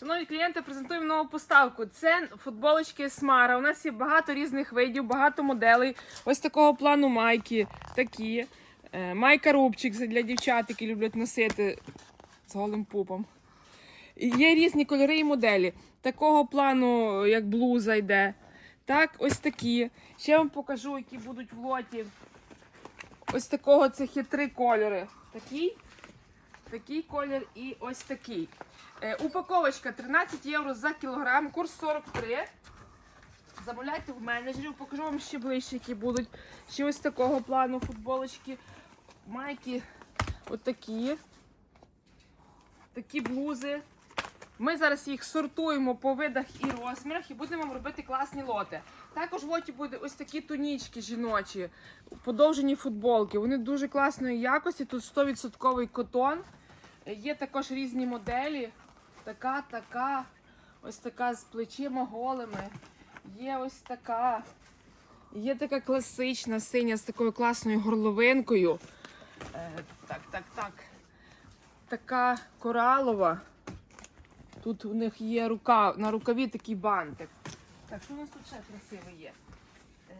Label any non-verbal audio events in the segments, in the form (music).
Шановні клієнти, презентуємо нову поставку. Це футболочки Смара. У нас є багато різних видів, багато моделей. Ось такого плану майки, такі. Е, Майка рубчик для дівчат, які люблять носити з голим пупом. Є різні кольори і моделі. Такого плану, як блуза йде. Так, ось такі. Ще вам покажу, які будуть в лоті. Ось такого це є три кольори. Такий, такий колір і ось такий. Е, упаковочка 13 євро за кілограм, курс 43. Замовляйте в менеджерів, покажу вам ще ближче, які будуть. Ще ось такого плану футболочки, майки, отакі. Такі блузи. Ми зараз їх сортуємо по видах і розмірах і будемо вам робити класні лоти. Також в лоті буде ось такі тунічки жіночі, подовжені футболки. Вони дуже класної якості. Тут 100% котон. Є також різні моделі. Така, така, ось така з плечима голими. Є ось така. Є така класична синя з такою класною горловинкою. Е, так, так, так. Така коралова. Тут у них є рука, на рукаві такий бантик. Так, що у нас тут ще красиве є? Е,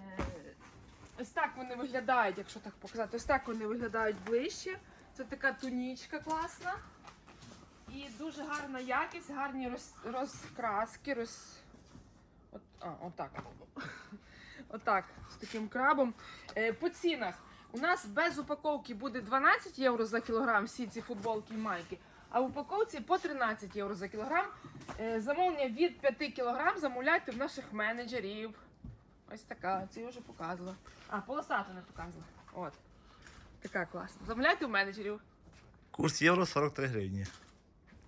ось так вони виглядають, якщо так показати. Ось так вони виглядають ближче. Це така тунічка класна. І дуже гарна якість, гарні роз, розкраски. Роз... От, а, отак. (laughs) Отак, з таким крабом. Е, по цінах. У нас без упаковки буде 12 євро за кілограм всі ці футболки і майки, а в упаковці по 13 євро за кілограм. Е, замовлення від 5 кілограм замовляйте в наших менеджерів. Ось така, це я вже показувала. А, полосату не показувала. От. Така класна. Замовляйте у менеджерів. Курс євро 43 гривні.